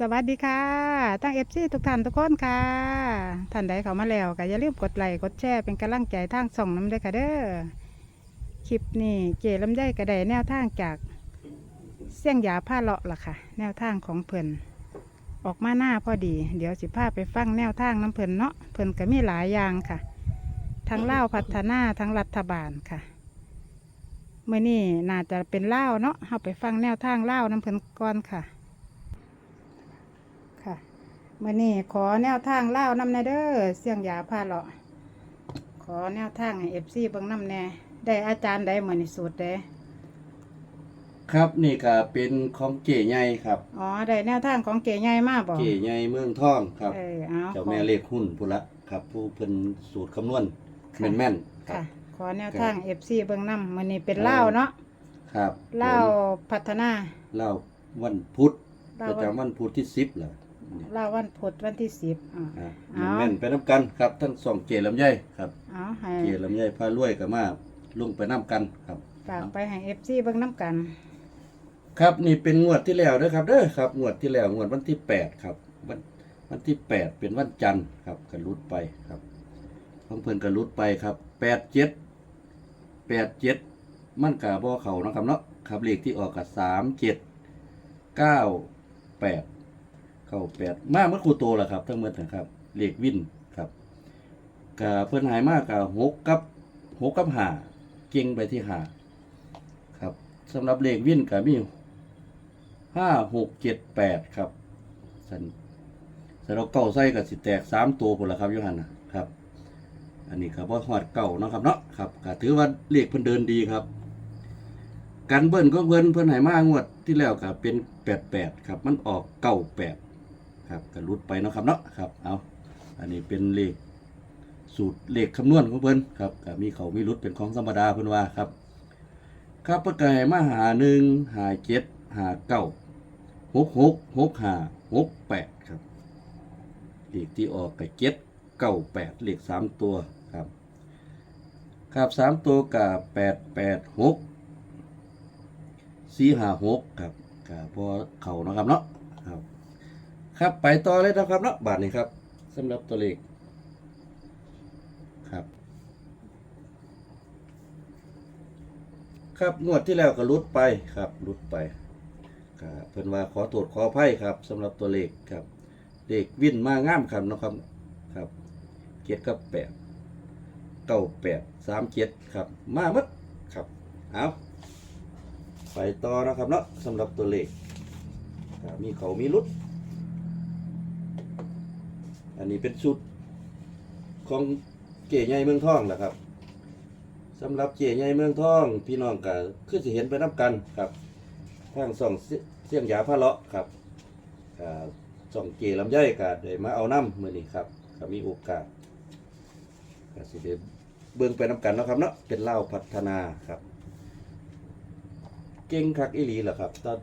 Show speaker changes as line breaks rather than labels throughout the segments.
สวัสดีค่ะตั้งเอฟซีทุกท่านทุกคนค่ะท่านใดเข้ามาแล้วก็อย่าลืมกดไลค์กดแชร์เป็นกำลังใจทางส่องน้ำด้วยค่ะเด้อคลิปนี้เจลำไยกระไดแนวทางจากเสี่ยงยาผ้าเลาะล่ะค่ะ แนวทางของเพิ่นออกมาหน้าพอดี เดี๋ยวสิพาไปฟังแนวทางน้ำเพิ่นเนาะเพิ่นก็มีหลายอย่างค่ะ ทั้งเล่าพัฒนาทั้งรัฐบาลค่ะเมื่อนี้น่าจะเป็นเล่าเนาะเอาไปฟังแนวทางเล่าน้ำเพิ่นก่อนค่ะ มื่อนี้ขอแนวทางเล่าวนำแนเด้อเสียงยาพาเลาะขอแนวทางให้เอฟซีเบิ่งนำแน่ได้อาจารย์ได้เหมือนสูตรเด้
ครับนี่ก็เป็นของเก๋ใหญ่ครับ
อ๋อได้แนวทางของเก๋ใหญ่มากบ่
เก๋ใหญ่เมืองทองครับ
เออเอา
เจ้า
ขอ
แม่เลขหุ้นพุละครับ ผู้เพิ่นสูตรคำนวณ
ค่ะ
แม่นๆครั
ค่ะ
บ
ขอแนวทางเอฟซีเบิ่งนำมื่อนี้เป็นเล่าวเนาะ
ครับ
เล่าว
ผม
พัฒนา
เล่าวันพุธ
เล่า
ประ
วัน
จำวันพุธที่สิบเหรอนี่
เล่าววันพุธวันที่สิบอ๋อ
อะ
เอา
แม่นๆไปน้ำกันครับทั้งสองเก๋ลำไยครับ
เอาให้
เก๋ลำไยพารวยกับมาลงไปน้ำกันครับ
ฝากไปให้เอฟซีเบิ่งน้ำกัน
ครับนี่เป็นงวดที่แล้วเด้อครับเด้อครับงวดที่แล้วงวดวันที่แปดครับวันวันที่แปดเป็นวันจันทร์ครับกระลุดไปครับของเพิ่นกระลุดไปครับแปดเจ็ดแปดเจ็ดมันกะบ่เขาเนาะครับเนาะครับเลขที่ออกกับสามเจ็ดเก้าแปด เข้าแปดมากเมื่อครูโตแหละครับ ทั้งหมดนะครับเลขวินครับกะเพิ่นหายมากกะหกกับหกกับหาเก่งไปที่หาครับสำหรับเลขวินกะมีห้าหกเจ็ดแปดครับสันสันเราเก้าไส้กับสิแตกสามตัวผลละครับโยฮันนะครับ อันนี้ครับว่าหอดเก่านะครับเนาะครับก็ถือว่าเลขเพิ่นเดินดีครับการเบิ้ลก็เบิ้ลเพิ่นหายมากงวดที่แล้วก็เป็นแปดแปดครับ มันออกเก้าแปด ครับก็รุดไปเนาะครับเนาะครับเอาอันนี้เป็นเลขสูตรเลขคำนวณของเพิ่นครับก็มีเขามีรุดเป็นของธรรมดาเพิ่นว่าครับ ครับประกายมาหาหนึ่งหาเจ็ดหาเก้าหกหกหกหาหกแปดครับเลขที่ออกกับเจ็ดเก้าแปดเลขสามตัวครับครับสามตัวกับแปดแปดหกสี่หาหกครับกับพอเข่านะครับเนาะครับ ครับไปต่อเลยนะครับเนาะบาทนี้ครับสำหรับตัวเลขครับ ครับงวดที่แล้วก็รุดไปครับรุดไปครับเพิ่นว่าขอโทษขออภัยครับสำหรับตัวเลขครับเลขวิ่นมางามครับนะครับครับเจ็ดกับแปดเก้าแปดสามเจ็ดครับ มาหมดครับเอาไปต่อนะครับเนาะสำหรับตัวเลขครับมีเขามีรุด นนี้เป็นชุดของเก๋ใหญ่เมืองทองแหละครับสำหรับเจียใหญ่เมืองทอง พี่น้องก็คือสิเห็นไปนับกันครับทางส่องเสีเสียงยาพระเลาะครับส่องเกลำไยก็ได้มาเอาน้ำมือนี้ครับก็มีโอกาสก็สิได้เบิ่งไปนับกันเนาะครับเนาะเป็นเล่าพัฒนาครับ เก่งคักอีหลีแหละครับตอน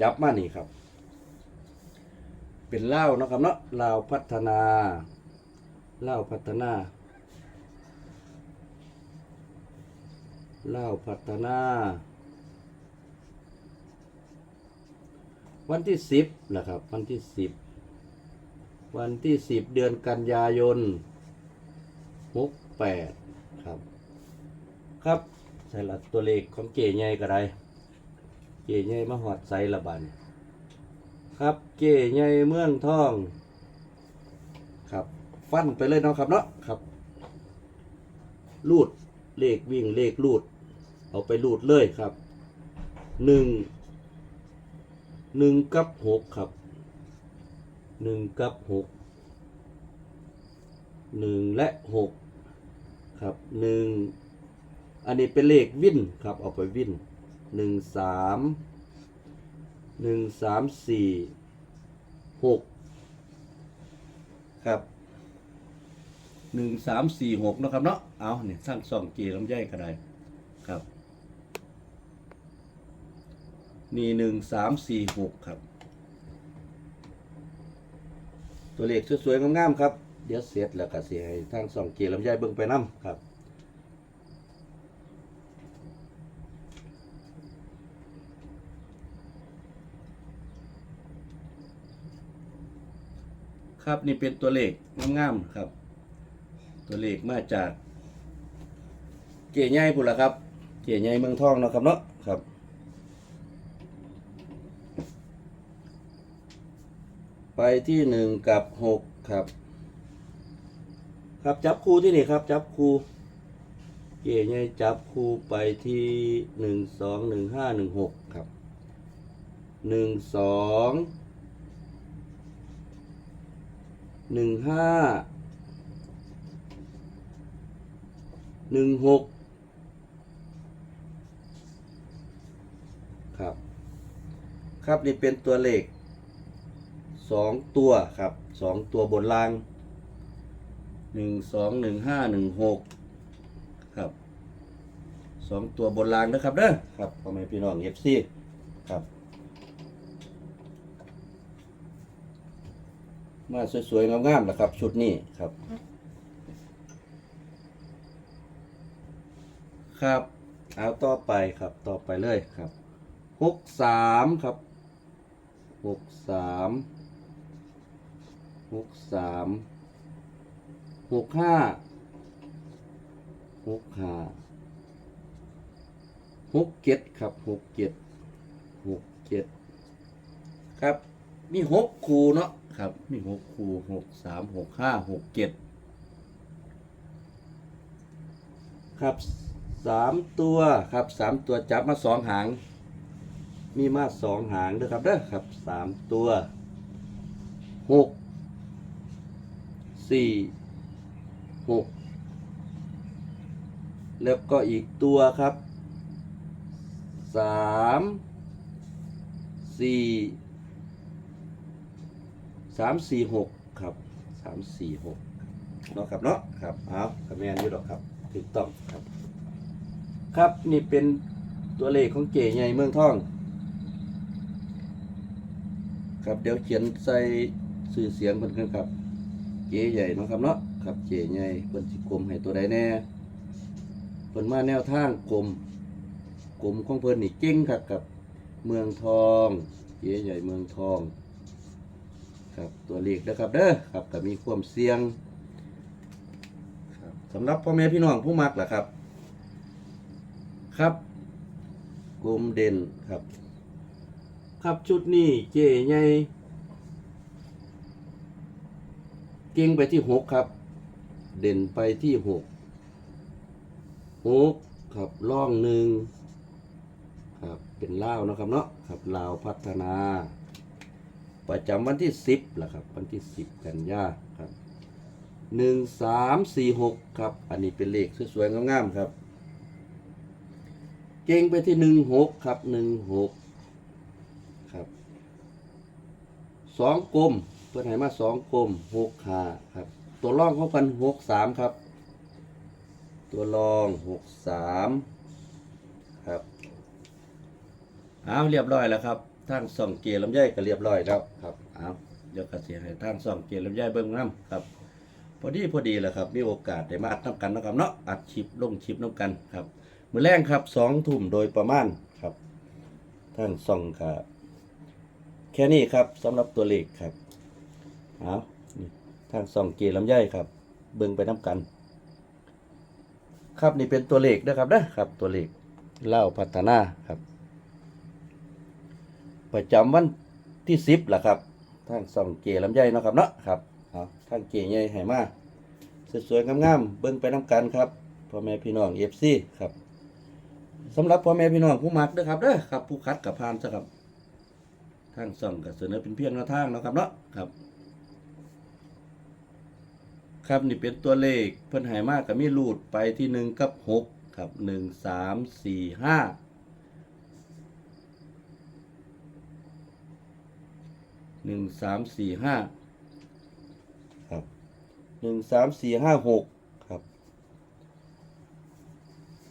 จับมานี่ครับ เป็นเล่านะครับเนาะเล่าพัฒนาเล่าพัฒนาเล่าพัฒนา วันที่สิบนะครับ วันที่สิบวันที่สิบเดือนกันยายนหกแปดครับ ครับใส่ละตัวเลขของเก๋ใหญ่ก็ได้เก๋ใหญ่มาหอดไซละบัน ครับ เก๋ใหญ่เมืองทอง ครับ ฟันไปเลยเนาะครับเนาะครับรูดเลขวิ่งเลขรูด เอาไปรูดเลยครับหนึ่งหนึ่งกับหกครับหนึ่งกับหกหนึ่งและหกครับหนึ่งอันนี้เป็นเลขวิ่นครับ เอาไปวิ่นหนึ่งสาม หนึ่งสามสี่หกครับหนึ่งสามสี่หกนะครับเนาะเอาเนี่ยสร้างสองเกียร์ลำไยก็ได้ครับ นี่หนึ่งสามสี่หกครับ ตัวเลขสวยๆงามๆครับ เดี๋ยวเสร็จแล้วก็เสิให้ทางสองเกียร์ลำไยเบิ่งไปน้ำครับ ครับนี่เป็นตัวเลขงามๆครับ ตัวเลขมาจาก เก๋ใหญ่พุ่นละครับ เก๋ใหญ่เมืองทองเนาะครับเนาะครับ ไปที่หนึ่งกับหกครับ ครับจับคู่ที่นี่ครับ จับคู่เก๋ใหญ่จับคู่ไปที่หนึ่งสองหนึ่งห้าหนึ่งหกครับหนึ่งสอง หนึ่งห้าหนึ่งหกครับ ครับนี่เป็นตัวเลขสองตัวครับสองตัวบนล่างหนึ่งสองหนึ่งห้าหนึ่งหกครับสองตัวบนล่างนะครับเด้อครับพ่อแม่พี่น้องเอฟซีครับ มาสวยๆงามๆนะครับ ชุดนี้ครับ ครับเอาต่อไปครับต่อไปเลยครับหกสามครับหกสามหกสามหกห้าหกห้าหกเจ็ดครับหกเจ็ดหกเจ็ดครับ มีหกคูเนาะครับมีหกคูหกสามหกห้าหกเจ็ดครับสามตัวครับสามตัวจับมาสองหาง มีมาสองหางด้วยครับเด้อครับสามตัวหกสี่หกแล้วก็อีกตัวครับสามสี่ สามสี่หกครับสามสี่หกเนาะครับเนาะครับเอาคะแนนอยู่ดอกครับถูกต้องครับ ครับนี่เป็นตัวเลขของเก๋ใหญ่เมืองทอง ครับเดี๋ยวเขียนใส่สื่อเสียงเพิ่นกันครับ เก๋ใหญ่เนาะครับเนาะครับเก๋ใหญ่เพิ่นสิกลมให้ตัวใดแน่เพิ่นมาแนวทางกลมกลมของเพิ่นนี่เก่งครับกับเมืองทอง เก๋ใหญ่เมืองทอง ครับตัวเลขนะครับเด้อครับก็มีความเสี่ยงครับสำหรับพ่อแม่พี่น้องผู้มักล่ะครับ ครับกลมเด่นครับ ครับชุดนี้เจ๊ใหญ่เก่งไปที่หกครับ เด่นไปที่หกหกครับล่องหนึ่งครับเป็นล่าวนะครับเนาะครับลาวพัฒนา ประจำวันที่สิบละครับ วันที่สิบกันยาครับหนึ่งสามสี่หกครับ อันนี้เป็นเลขสวยๆงามๆครับ เก่งไปที่หนึ่งหกครับหนึ่งหกครับสองกลมเพื่อนให้มาสองกลมหกหาครับ ตัวรองของกันหกสามครับ ตัวรองหกสามครับเอาเรียบร้อยแล้วครับ ทางส่องเกียร์ลำไยก็เรียบร้อยแล้วครับเอาเดี๋ยวกเสียให้ทางส่องเกียร์ลำไยเบิ้งน้ำครับ พอดีพอดีแหละครับ มีโอกาสได้มาอัดน้ำกันเนาะครับเนาะอัดชิปลงชิปน้ำกันครับมือแรงครับสองทุ่มโดยประมาณครับท่านส่องครับแค่นี้ครับสำหรับตัวเลขครับเอานี่ทางส่องเกลำไยครับ เบิ่งไปน้ำกัน ครับนี่เป็นตัวเลขนะครับนะครับตัวเลขเล่าพัฒนาครับ ประจำวันที่สิบแหละครับทางส่องเกลำไยเนาะครับเนาะครับเอาทางเกใหญ่ให้มาสวยๆงามๆเบิ่งไปน้ำกันครับพ่อแม่พี่น้องเอฟซีครับสำหรับพ่อแม่พี่น้องผู้มักเด้อครับเด้อครับผู้คัดกับพานซะครับทางส่องกับเสนอเป็นเพียงแนวทางเนาะครับเนาะครับ ครับนี่เป็นตัวเลขเพิ่นหายมากกับมีรูดไปที่หนึ่งกับหกครับหนึ่งสามสี่ห้า หนึ่งสามสี่ห้าครับหนึ่งสามสี่ห้าหกครับ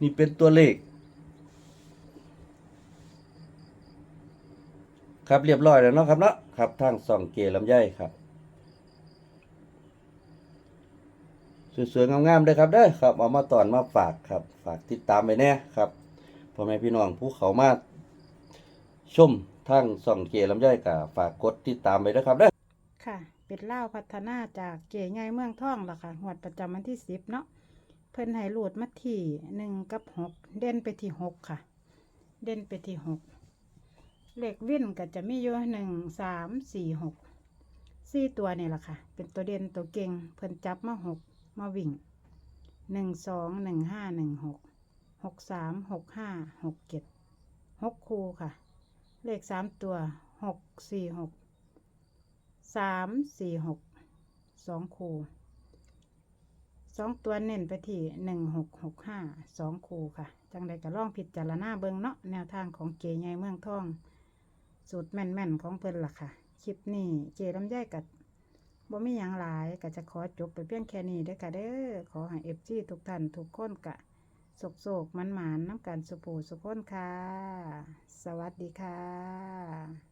นี่เป็นตัวเลข ครับเรียบร้อยแล้วเนาะครับเนาะครับทางส่องเกลำไยครับสวยๆงามๆเลยครับเด้อครับเอามาตอนมาฝากครับ ฝากติดตามไปแน่ครับพ่อแม่พี่น้องผู้เขามาชม ทางส่องเกลำไยกับฝากกดติดตามไปด้วยครับเด้อ
ค่ะ เป็นเล่าพัฒนาจากเก๋ไงเมืองท่องล่ะค่ะงวดประจำวันที่สิบเนาะเพิ่นให้รูดมาที่หนึ่งกับหกเด่นไปที่หกค่ะ เด่นไปที่หกเลขวิ่นก็จะมีอยู่หนึ่งสามสี่หกสี่ตัวนี่แหละค่ะ เป็นตัวเด่นตัวเก่งเพิ่นจับมาหกมาวิ่งหนึ่งสองหนึ่งห้าหนึ่งหกหกสามหกห้าหกเจ็ดหกคู่ค่ะ เลขสามตัวหกสี่หกสามสี่หกสองคูสองตัวเน้นไปที่หนึ่งหกหกห้าสองคูค่ะ จังใดก็ล่องผิดจารณาเบิงเนาะแนวทางของเก๋ใหญ่เมืองทอง สูตรแม่นๆของเพิ่นล่ะค่ะ คลิปนี้เจลำไยกัดบ่มีหยังหลายก็จะขอจบไปเพียงแค่นี้เด้ค่ะเด้อขอให้เอฟซีทุกท่านทุกคนกะ โศกๆมันหมานน้ำกันสุปูสุพ้นค่ะ สวัสดีค่ะ